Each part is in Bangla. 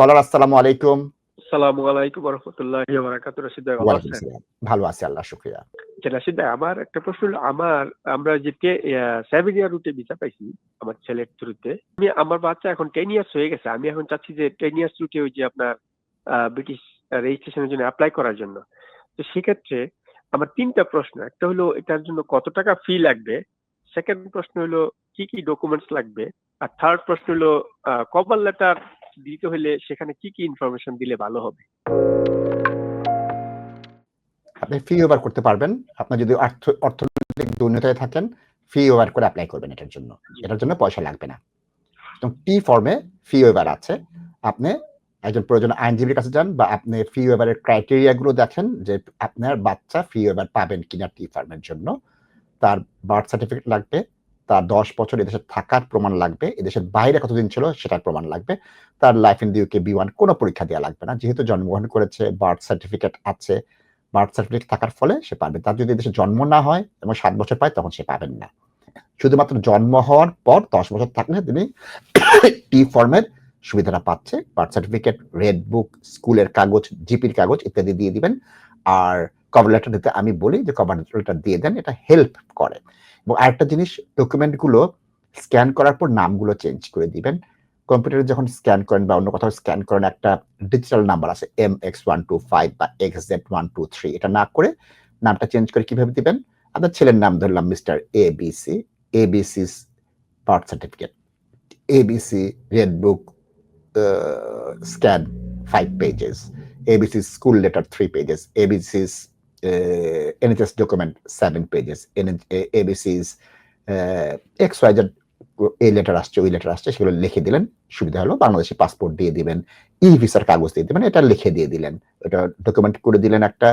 কলার আসসালামু আলাইকুম। আসসালামু আলাইকুম রহমতুল্লাহি ওয়া বারাকাতুহু রশিদ ভাই ভালো আছেন? ভালো আছি আল্লাহ শুক্রিয়া। যে রশিদ ভাই আমার একটা প্রশ্ন আমার আমরা যে সেভেন ইয়ার রুটে ভিসা পাইছি আমার ছেলের থ্রুতে আমি আমার বাচ্চা এখন টেন ইয়ার্স হয়ে গেছে আমি এখন চাচ্ছি যে টেন ইয়ার্স রুটে ওই যে আপনার ব্রিটিশ রেজিস্ট্রেশনের জন্য অ্যাপ্লাই করার জন্য। তো সেক্ষেত্রে আমার তিনটা প্রশ্ন একটা হলো এটার জন্য কত টাকা ফি লাগবে? সেকেন্ড প্রশ্ন হলো কি কি ডকুমেন্টস লাগবে? আর থার্ড প্রশ্ন হলো কভার লেটার দিতে হলে সেখানে কি কি ইনফরমেশন দিলে ভালো হবে? আপনি ফি ওভার করতে পারবেন। আপনার যদি অর্থ অর্থনৈতিক দুর্নীতিতে থাকেন ফি ওভার করে অ্যাপ্লাই করবেন এটার জন্য। এটার জন্য পয়সা লাগবে না। এবং টি ফর্মে ফি ওভার আছে। আপনি একজন প্রয়োজন আইনজীবীর কাছে যান বা আপনি ফি ওভারের ক্রাইটেরিয়া গুলো দেখেন যে আপনার বাচ্চা ফি ওভার পাবেন কিনা টি ফর্মের জন্য। তার বার্থ সার্টিফিকেট লাগবে। তার দশ বছর এদেশে থাকার প্রমাণ লাগবে, এদেশের বাইরে কতদিন ছিল সেটার প্রমাণ লাগবে। তার লাইফ ইন দিউকে বি ওয়ান কোনো পরীক্ষা দেওয়া লাগবে না, যেহেতু জন্মগ্রহণ করেছে বার্থ সার্টিফিকেট আছে বার্থ সার্টিফিকেট থাকার ফলে সে পাবে তার যদি দেশে জন্ম না হয় এবং সাত বছর পায়, তখন সে পাবেন না। শুধুমাত্র জন্ম হওয়ার পর দশ বছর থাকলে তিনি টি ফর্মের সুবিধাটা পাচ্ছে। বার্থ সার্টিফিকেট রেড বুক স্কুলের কাগজ জিপির কাগজ ইত্যাদি দিয়ে দিবেন। আর কভার লেটার দিতে আমি বলি যে কভার লেটার দিয়ে দেন এটা হেল্প করে। এবং আরেকটা জিনিস ডকুমেন্টগুলো স্ক্যান করার পর নামগুলো চেঞ্জ করে দিবেন। কম্পিউটারে যখন স্ক্যান করেন বা অন্য কোথাও স্ক্যান করেন একটা ডিজিটাল নাম্বার আছে M X one two five বা X Z one two three এটা না করে নামটা চেঞ্জ করে কীভাবে দিবেন? আপনার ছেলের নাম ধরলাম mister A B C A B C birth certificate A B C red book scan five pages school letter three pages, ABC's uh, NHS document seven pages, ABC's uh, XYZ এই লেটার আসছে ওই লেটার আসছে সেগুলো লিখে দিলেন সুবিধা হলো। বাংলাদেশি পাসপোর্ট দিয়ে দিবেন ই ভিসার কাগজ দিয়ে দিবেন এটা লিখে দিয়ে দিলেন। এটা ডকুমেন্ট করে দিলেন একটা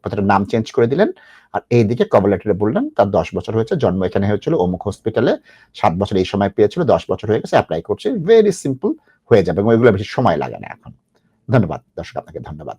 প্রত্যেকটা নাম চেঞ্জ করে দিলেন আর এইদিকে কভার লেটারে বললেন তার দশ বছর হয়েছে জন্ম এখানে হয়েছিল অমুক হসপিটালে সাত বছর এই সময় পেয়েছিল দশ বছর হয়ে গেছে অ্যাপ্লাই করছে ভেরি সিম্পল হয়ে যাবে এবং এগুলো বেশি সময় লাগে না এখন। ধন্যবাদ দর্শক আপনাকে ধন্যবাদ।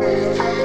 Música